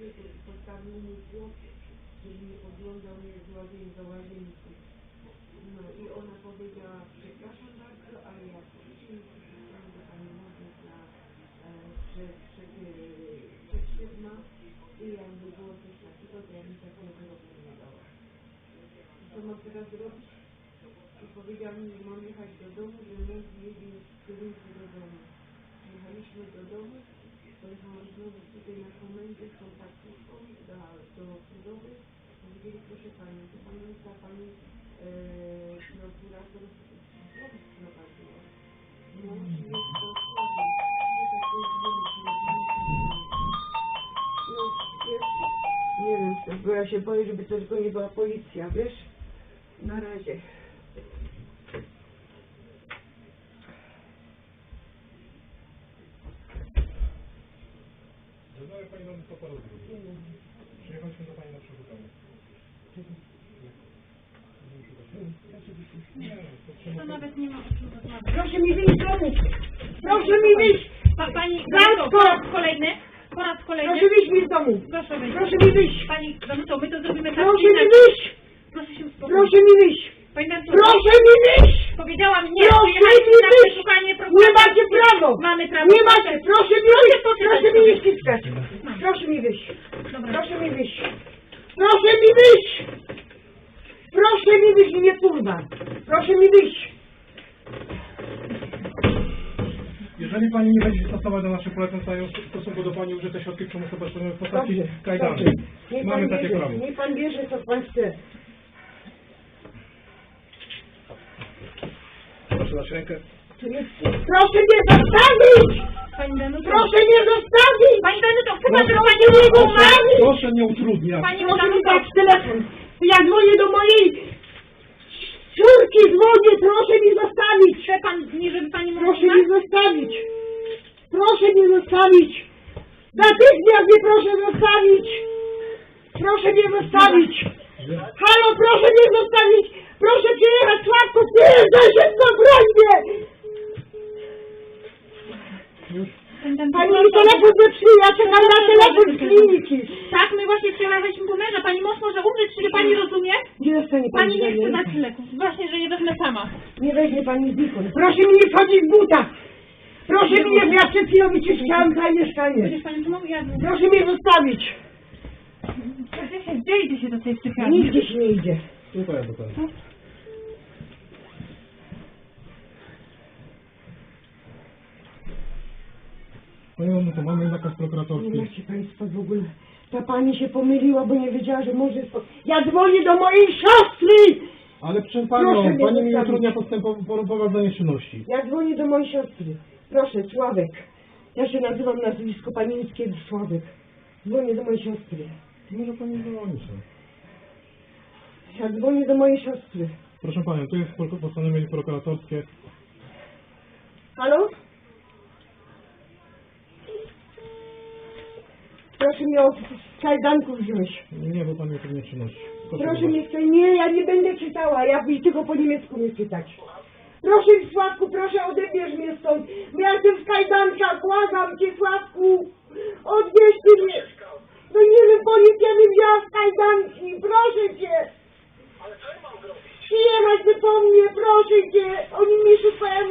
postawił mi chłopiec, żeby nie podglądał mnie z łazienki do łazienki. No i ona powiedziała, przepraszam bardzo, ale ja przyszłam do pani Mody na przed, przed, przedświetna i jakby było coś takiego, to ja bym takiego wyroku nie dała. Co mam teraz robić? I powiedział mi, że mam jechać do domu, że mąż jedzie z kierunku do domu. Jechaliśmy do domu, pojechałam znowu tutaj na komendę z tą taksówką do, do budowy. Powiedzieli, proszę Pani, to Pani e, prokurator Włodzi prowadziła. Mąż jest. To. No, nie wiem, bo ja się boję, żeby to tylko nie była policja, wiesz? Na razie. Pani do. Przyjechaliśmy Pani na przeszukanie. Nie, to nawet nie ma o czym rozmawiać. Proszę mi wyjść z domu! Proszę mi wyjść! Pa, pani, Danuto! po raz kolejny, po raz kolejny. Proszę wyjść mi z domu! Proszę wyjść. Proszę mi wyjść! Pani Danuto, my to zrobimy tak Proszę mi wyjść! Proszę się uspokoić. Proszę mi wyjść! Pani Proszę mi wyjść! powiedziałam nie, Proszę mi na wyjść! przeszukanie Nie macie prawa! Mamy prawo. Nie macie! Proszę mi wyjść! Proszę mi nie ściskać! Proszę mi wyjść! Proszę mi wyjść! Proszę mi wyjść! Proszę mi wyjść, nie kurwa! Proszę mi wyjść! Jeżeli Pani nie będzie stosować do naszych poleceń w stosunku do Pani użyte środki przymusowe w postaci Dobrze. Niech Mamy takie bierze, prawo. Niech pan bierze, co pan chce. Rękę. Proszę mnie zostawić! Pani Danuto. Proszę mnie zostawić! Pani Danuto, chyba, że pani mnie nie zostawić! Proszę nie utrudniać. Pani Proszę mi Danuto, dać telefon. Ja dzwonię do mojej córki, dzwonię, proszę mi zostawić! chce pan, nie żeby pani Proszę mnie zostawić! Proszę mnie zostawić! Natychmiast mnie proszę zostawić! Proszę mnie zostawić! Halo, proszę mnie zostawić! Proszę przyjechać, Sławku, przyjeżdżaj szybko, broń mnie! Już. Pani Danuto, Pani proszę- mi telefon zepsuje, ja czekam na z kliniki. Tak, my właśnie przyjechaliśmy po męża. Pani mąż może umrzeć, czy pani rozumie? Gdzie dostanie Pani nie chce dać leków. Właśnie, że je wezmę sama. Nie weźmie pani znikąd. Proszę mi nie wchodzić w buta! Proszę mi nie, ja przed chwilą wyczyściłam całe mieszkanie. Panią trzymał? Ja... Proszę mnie zostawić. Gdzie idzie się do tej sypialni? Nigdzie się nie idzie. Tutaj do Panie Mamo, to mamy nakaz Nie prokuratorski. macie państwo w ogóle. Ta pani się pomyliła, bo nie wiedziała, że może... Spo... Ja dzwonię do mojej siostry! Ale proszę Proszę Panią, mnie Pani mi zostawić. utrudnia postępowanie prowadzenie czynności. Ja dzwonię do mojej siostry. Proszę, Sławek. Ja się nazywam nazwisko Panińskie Sławek. Dzwonię do mojej siostry. Może Pani dzwonić. no. Ja dzwonię do mojej siostry. Proszę Panią, tu jest postanowienie prokuratorskie. Halo? Proszę mnie od kajdanków wziąć. Nie, bo Pani utrudnia czynności. Proszę bardzo. mnie chce. Nie, ja nie będę czytała. Ja i tylko po niemiecku nie czytać. Proszę Sławku, proszę odebierz mnie stąd. Bo ja jestem w kajdankach. Błagam cię Sławku. Odbierz ty mnie. No nie wiem, policja mnie wzięła w kajdanki. Proszę cię. Przyjechać ty po mnie, proszę cię. Oni mi szukają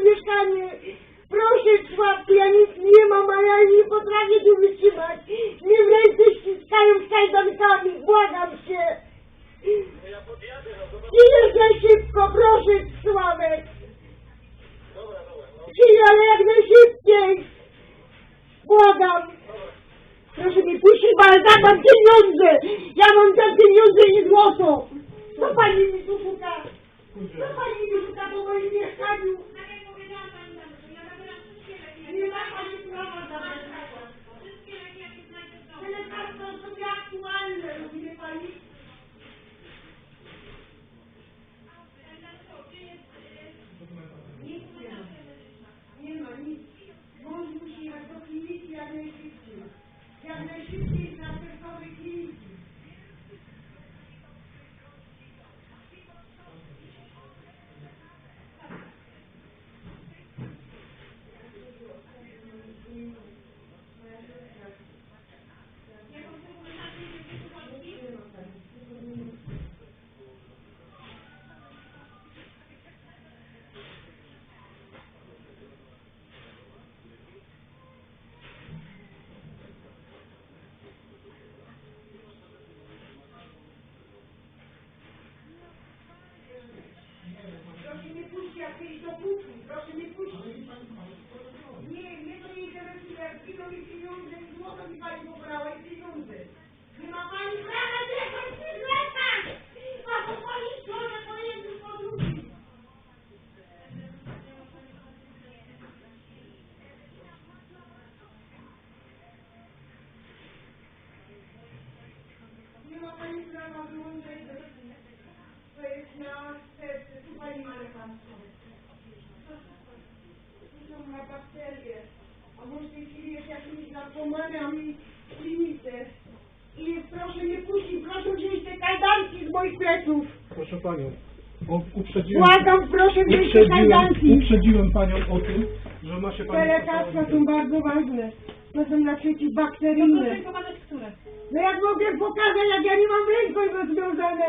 запущен, даже не пущен. Не, не приехали сюда, кинули uprzedziłem, Błagam, proszę te uprzedziłem, uprzedziłem panią o tym, że ma się Te pani... lekarstwa są bardzo ważne. To są na pokazać, które. No jak mogę pokazać, jak ja nie mam ręką rozwiązane?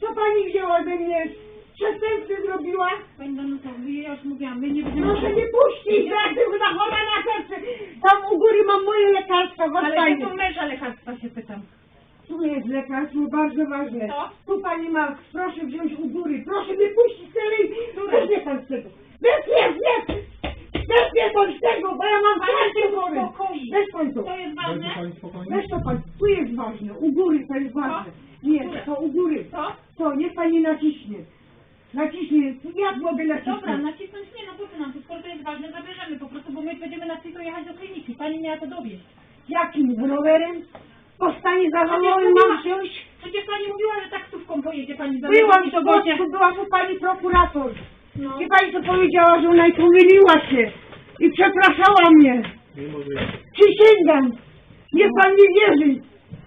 Co pani wzięła ze mnie? Przestępstwo zrobiła? Pani Danuto, ja już mówiłam, my nie będziemy... Proszę nie puścić, ja jestem na chora na serce. Tam u góry mam moje lekarstwa, Ale właśnie. jaką męża lekarstwa się pytam. Tu jest lekarstwo bardzo ważne. Co? Tu pani ma, proszę wziąć u góry. Proszę nie puścić tej. Weź mnie pan z tego. Weź mnie, nie! Weź mnie pan z tego, bo ja mam Pani się chore. uspokoi. Weź pan to. To jest Będzie ważne? pani spokojna? Weź to pan, tu jest ważne, u góry to jest ważne. Nie, Które? to u góry. Co? To, niech pani naciśnie. Naciśnie, jak mogę nacisnąć? Dobra, nacisnąć nie, no po co nam to, skoro to jest ważne, zabierzemy po prostu, bo my będziemy na tylko jechać do kliniki. Pani miała to dowieść. Jakim rowerem? Postanie za mną mówiła- mam wziąć? Przecież pani mówiła, że taksówką pojedzie pani za Byłam mną w w sobocie. Była tu pani prokurator. No. I pani to powiedziała, że ona i pomyliła się. I przepraszała mnie. Niemożliwe. Przysięgam. Niech pan nie wierzy.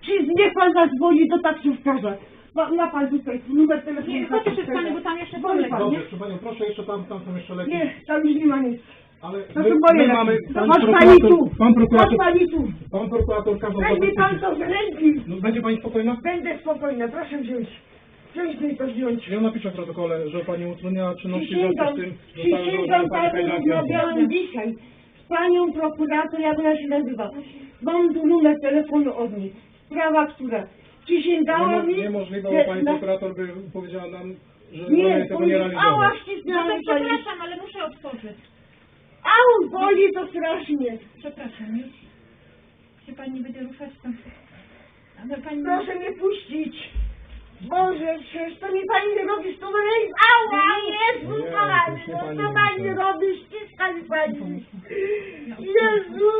Czy niech pan zadzwoni do taksówkarza. Ma, ma pan tutaj numer telefonu Nie, chodź przez taksówkarza. pani, bo tam jeszcze pan, Dobrze, nie? proszę panią, proszę jeszcze tam, tam są jeszcze leki. Nie, tam już nie ma nic. Ale To my, moje my leki. mamy, pan Masz pani prokurator, tu. pan Masz prokurator, pani tu. pan prokurator kazał Weźmie pan to z ręki. No, będzie pani spokojna? Będę spokojna, proszę wziąć. Wziąć mi to wziąć. Ja napiszę w protokole, że pani utrudniała czynności w związku Przysięgam, z tym, zostały przysięgam założone pani kajdanki. dzisiaj z panią prokurator, jak ona się nazywa. Mam tu numer telefonu od niej. Sprawa, która przysięgała Niemo- mi... Niemożliwe, że bo pani na- prokurator by powiedziała nam, że Nie, nie, tego nie powie- realizował. ała, No ścisnęła to mi pani. przepraszam, ale muszę otworzyć. Au, boli to strasznie. Przepraszam, już się pani będzie ruszać tam. Ale pani... Proszę mnie puścić. Boże, przecież to mi pani nie robi z tą ręką. Ała, Jezu, Nie, kochany, już nie no pani co pani tak. robi? Ściska mi pani. Jezu,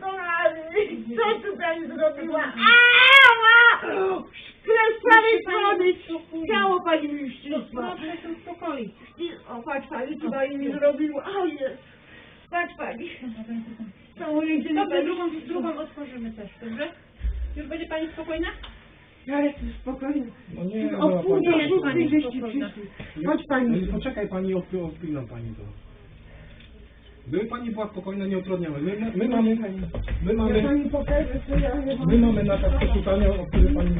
kochany, co tu pani zrobiła? Ała! Krew z prawej strony. Ciało pani mi ścisła. Proszę się uspokoić. O, patrz pani, co pani mi zrobiła. O, jest. Patrz pani. Całą rękę mi Dobrze, pani drugą, drugą otworzymy też, dobrze? Już będzie pani spokojna? Ja jestem spokojna. No nie, O no, pół do pani- pani szóstej żeście spokojna. przyszli. Chodź pani. No, Poczekaj pani, odpinam pani to. Gdyby pani była spokojna, nie utrudniamy. My, my, my mamy, my Ja mamy, pani pokażę, co ja nie mam. my mamy nakaz przeszukania, o który pani...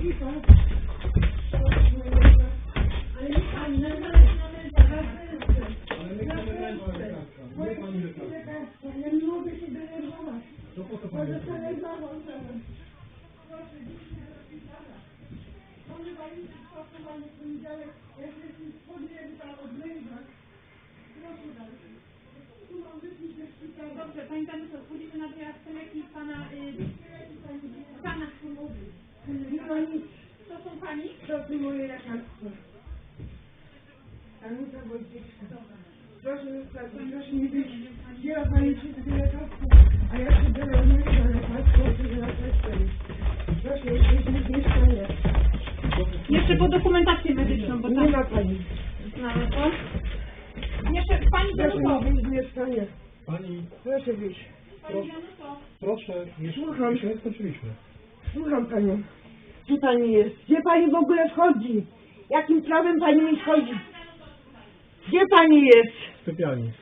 To po co pani. Może spokojnie w poniedziałek, jak podjęta męża. Proszę. Tu mam. Dobrze, pani na wyjazd pana... Y, pana Nie ma nic. To są pani? To są moje lekarstwa. Danuta Wojciechska. Proszę, być. Wzięła Pani wszystkie lekarstwa, a ja się denerwuję na lekarstwo, które na teście jest. Proszę, jesteśmy w mieszkaniu. Jeszcze po dokumentację medyczną, bo Nie tam ma Pani. znalazłam. Jeszcze pani Proszę Danuto. mi wyjść z mieszkania. Pani, Proszę wyjść. Pani Danuto. proszę, jeszcze, Słucham. jeszcze nie skończyliśmy. Słucham Panią. Gdzie Pani jest? Gdzie Pani w ogóle wchodzi? Jakim prawem Pani mi wchodzi? Gdzie Pani jest? W sypialni.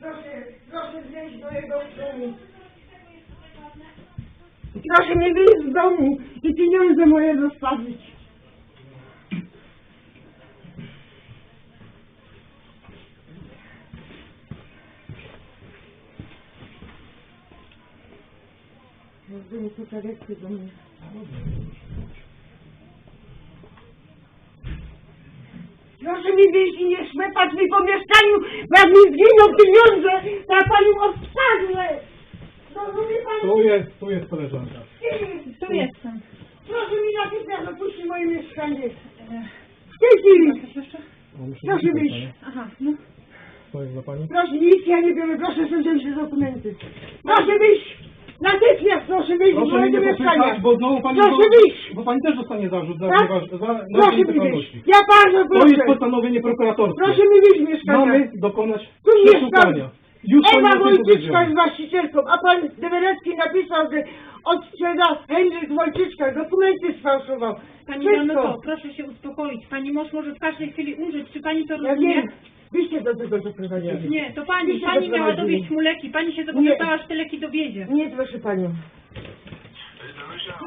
Proszę, proszę zjeść mojego domu. Proszę nie wyjść z domu i pieniądze moje zostawić. Zdejmij tu karetkę do mnie. Proszę mi wyjść i nie szmepać mi po mieszkaniu, bo jak mi zginą pieniądze, to ja panią obstawię. Tu jest, tu jest koleżanka. Tu jestem. Proszę mi natychmiast opuścić moje mieszkanie. W tej chwili. Proszę panią. Aha, no. To jest dla pani? Proszę, nic ja nie biorę, proszę sobie się dokumenty. Proszę wyjść! Natychmiast proszę wyjść z Proszę mnie mojego nie mieszkania! popychać, bo znowu pani... Proszę wyjść! Bo pani też dostanie zarzut za, Tak? za, za Proszę mi wyjść! Ja bardzo To jest proszę! postanowienie prokuratorskie. Proszę mi wyjść z mieszkania! Mamy dokonać Tu przeszukania. Już pani Ewa powiedziała. jest właścicielką, a pan Dewerecki napisał, że odsprzeda Henryk Wojtyczka, dokumenty sfałszował. Pani Wszystko. Danuto, proszę się uspokoić. Pani mąż może w każdej chwili umrzeć. Czy pani to Ja rozumie? wiem, wyście do tego doprowadzili. Nie, to pani. Wyście Pani miała doprowadzili. dowieść mu leki. Pani się zobowiązała, że te leki dowiezie. Nie, proszę panią.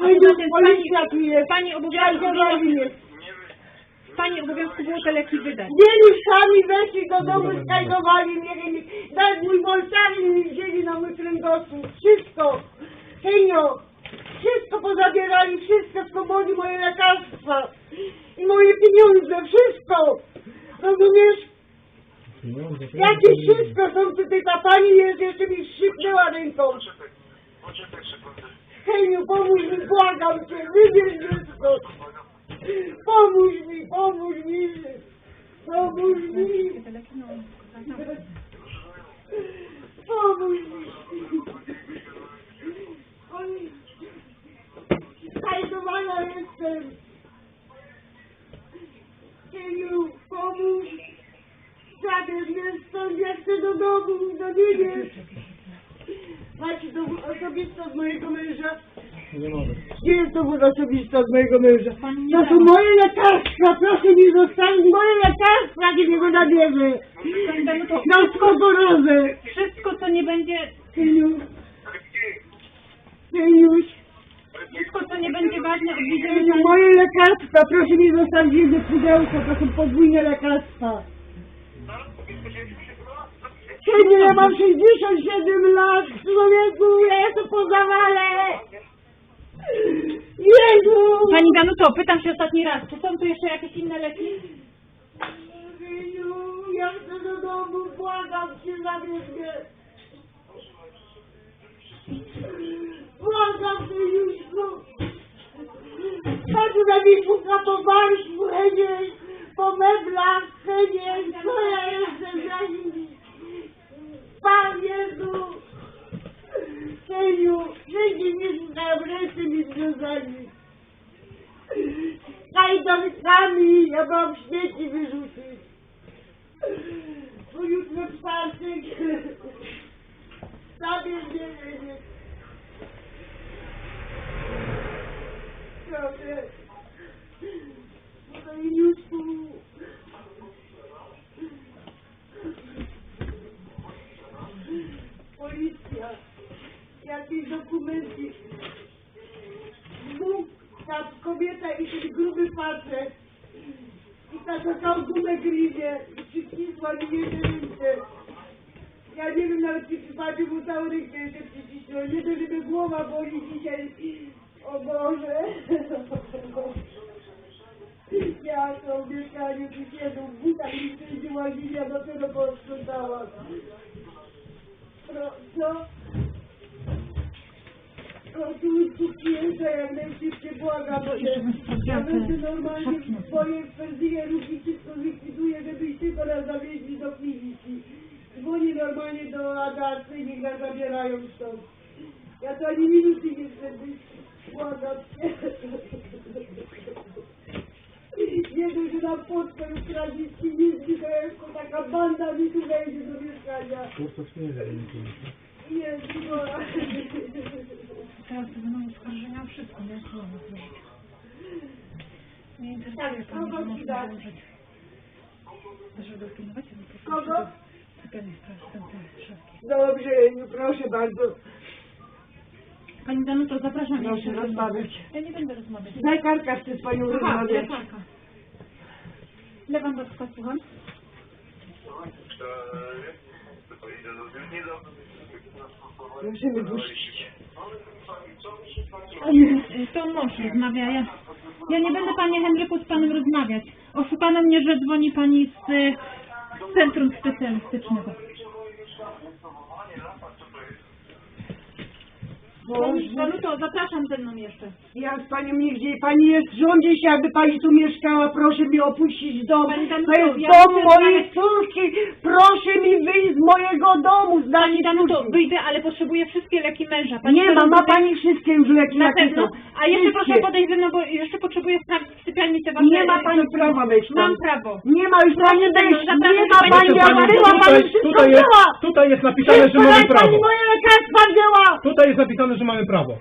No i poza tym policja tu jest. Pani mnie. Pani obowiązku było te leki wydać. Mieli sami weszli do domu, skajdowali mnie, mnie- nawet mój woltarin mi wzięli na mój kręgosłup. Wszystko. Henio, wszystko pozabierali, wszystko z komody, moje lekarstwa. I moje pieniądze, wszystko. Rozumiesz? Jakie wszystko są tutaj, ta pani jest, jeszcze mi szybnęła ręką. Poczekaj, poczekaj sekundę. Heniu, pomóż mi, błagam cię, wybierz dziecko. Pomóż mi, pomóż mi. Pomóż mi. Pomóż mi. Oni... Skajdowana jestem. Heniu, pomóż. Mnie stąd, ja chcę do domu, do niebie. Macie dowód osobisty od mojego męża? Nie mogę. Gdzie jest dowód osobisty od mojego męża? Pani nie To są moje lekarstwa, proszę mi zostawić moje lekarstwa, kiedy go nabierze. Pani Na osteoporozę. wszystko co nie będzie, Synu, Synuś, wszystko co nie będzie ważne odwiedzimy Synu, moje lekarstwa, proszę mi zostawić jedno pudełko, to są podwójne lekarstwa. Synu, ja mam 67 lat, człowieku, ja jestem po zawale. Pani Danuto, pytam się ostatni raz, czy są tu jeszcze jakieś inne leki? Synu, ja chcę do domu, błagam cię, zabierz mnie. Błagam cię, Jużku. Chodź na mnie puka po barszczu, Heniej, po meblach, Heniej, co ja jestem za nim? Pan Jezu. Heniu, wszędzie mnie szukają, ręce mi związani. Ga idam sami, ja mam śmieci wyrzucić. Bo jutro czwartek. Sobie nie wiedzieć. Proszę. Bo to już pół. Policja. Jakiś dokumentik. Ta kobieta i ten gruby facet. I ta taka gumę gryzie. I przycisła mi jedne ręce. Ja nie wiem nawet czy przypadkiem mu całą rękę jeszcze przycisnął. Nie to, żeby głowa boli dzisiaj. O Boże. Ja to w mieszkaniu tu siedzę, w butach mi wszędzie łazili, ja dopiero posprzątałam. Pro, co? O, tu, tu przyjeżdża jak najszybciej, błagam cię. Ja będę normalnie swoje kwestie ruki wszystko zlikwiduję, żebyś tylko nas zawieźli do kliniki. Dzwonię normalnie do Agaty, niech nas zabierają stąd. Ja to ani minuty nie chcę być. Błagam cię. Nie dość, że na pocztę już radziecki jeździ, to jeszcze taka banda mi tu wejdzie do mieszkania. Jezu, no. Teraz to będą oskarżenia o wszystko, nie? Nie interesuje pani, Kogo że ci można założyć. Proszę Kogo? Sypialnie sprawdź tam te szafki. Dobrze, proszę bardzo. Pani Danuto, zapraszam. Proszę rozmawiać. Ja nie będę rozmawiać. Lekarka chce z panią Aha, rozmawiać. lekarka. Lewandowska, słucham. Cztery. Mnie puścić. To mąż rozmawia. Ja, ja nie będę, panie Henryku, z panem rozmawiać. Oszukano mnie, że dzwoni pani z, z centrum specjalistycznego. Panu to, zapraszam ze mną jeszcze. Ja z panią nigdzie, pani jest, rządzi się, jakby pani tu mieszkała, proszę mi opuścić dom. Pani Danuto, To jest ja dom chcę mojej znaleźć- córki, proszę mi wyjść z mojego domu, z Pani Danuto, córki. wyjdę, ale potrzebuję wszystkie leki męża. Pani Nie ma, Danuto, ma pani wszystkie już leki, Na jakie pewno. są. A jeszcze Wszystkie. proszę podejść ze mną, bo jeszcze potrzebuję sprawdzić w sypialni te wasze... Nie ma pani prawa wejść tam. Mam prawo. Nie ma już pani Proszę wejść, zapraszam, nie ma pani pani, Proszę ja pani, była, pani tutaj, wszystko tutaj, jest, tutaj jest napisane, że Wszystko mamy prawo. pani moje lekarstwa wzięła, Tutaj jest napisane, że mamy prawo.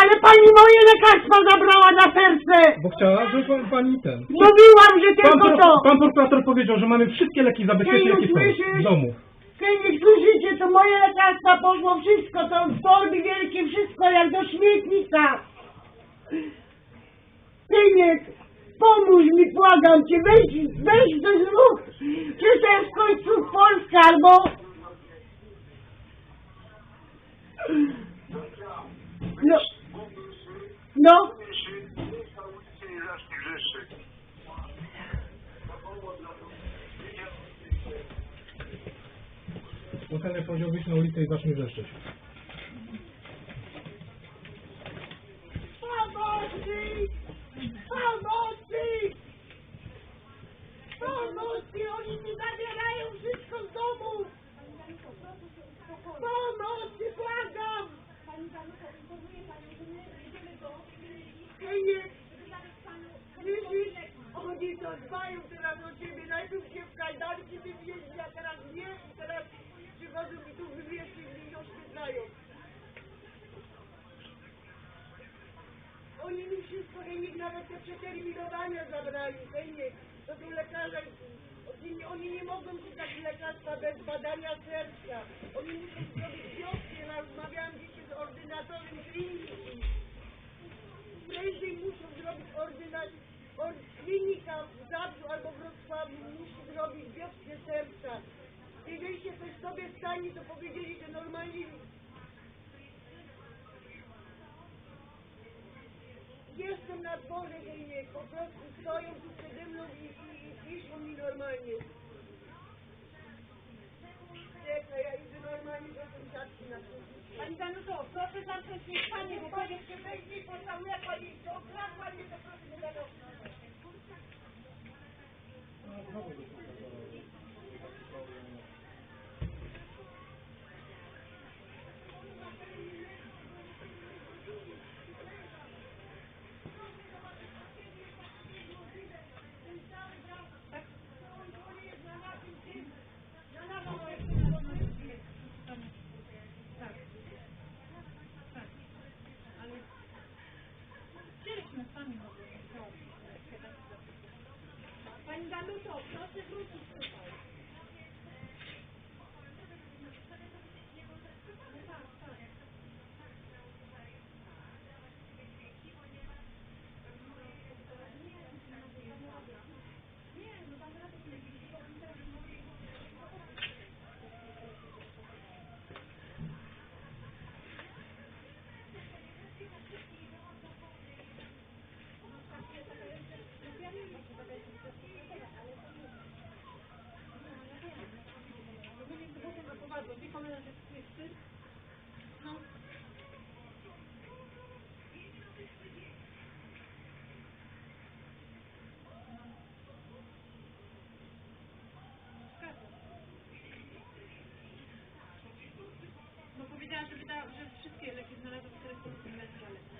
ale pani moje lekarstwa zabrała na serce. Bo chciała, żeby pan- pani ten. Mówiłam, że Pan, tylko pro, to. pan prokurator powiedział, że mamy wszystkie leki zabezpieczone, Ty jakie są w domu. Kiedy nie słyszycie, to moje lekarstwa poszło wszystko, to w torby wielkie, wszystko jak do śmietnika. Tyniek, pomóż mi, błagam cię, weź, weź do zrób. Czy to jest w końcu Polska, albo... No, no, Nie zacznij grzeszyć. Łukasz powiedział wyjść na ulicę i zacznie wrzeszczeć. Pomocy! Pomocy! Pomocy! Oni mi zabierają wszystko z domu! Pomocy! Błagam! Hej, Słyszysz? Oni to dbają teraz o ciebie. Najpierw się w kajdanki wywieźli, a teraz nie. I teraz przychodzą i tu wywieszli i oświetlają. Oni mi wszystko, Hejnik, nawet te przeterminowania zabrali, Hejnik. To są lekarze, oni, oni nie mogą czytać lekarstwa bez badania serca. Oni muszą zrobić biopsję, rozmawiałam dzisiaj z ordynatorem kliniki. Prędzej muszą zrobić ordynację, or, klinika w Zabrzu albo w Wrocławiu musi zrobić biopsję serca. Jeżeli się coś sobie stanie, to powiedzieli, że normalnie Jestem na dworze, Hejnik, po prostu stoją tu przede mną i, i, i piszą mi normalnie. Czekaj, ja idę normalnie do sąsiadki na kuchni. Pani Danuto, proszę zamknąć mieszkanie, bo Panie się weźmie, pocałuję pani, to okradła mnie, to proszę nie wiadomo. Chcieliśmy sami Pani Danuto, proszę wrócić tutaj. Bo powiedziała, że, wyda, że wszystkie leki znalazły, które są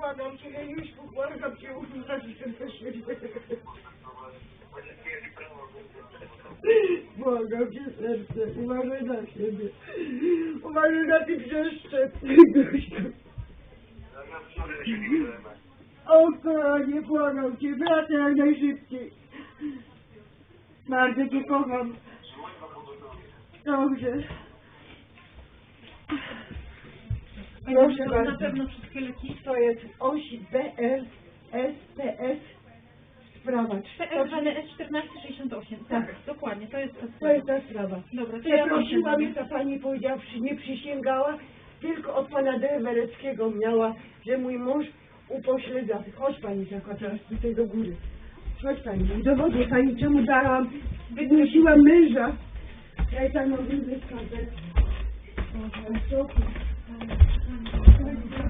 Uważaj, błagam cię, Jejuśku, błagam cię, uważaj ten siebie. Błagam cię, serce, uważaj na siebie. Uważaj na tych przeszczep, Gośku. Ja wczoraj się nie widziałem. O, kochanie, błagam cię, wracaj jak Dobrze. Proszę Na pewno wszystkie leki. To jest oś BL STS sprawa. PSWNS 1468. Tak, dokładnie, to jest To jest ta sprawa. Dobra, to ja Przeprosiła proszę, mnie ta pani powiedziawszy, nie przysięgała, tylko od pana Dewereckiego miała, że mój mąż upośledza. Chodź pani taka teraz tutaj do góry. Chodź pani, udowodnię pani, czemu dałam, wymusiłam męża. Ja tam mam inny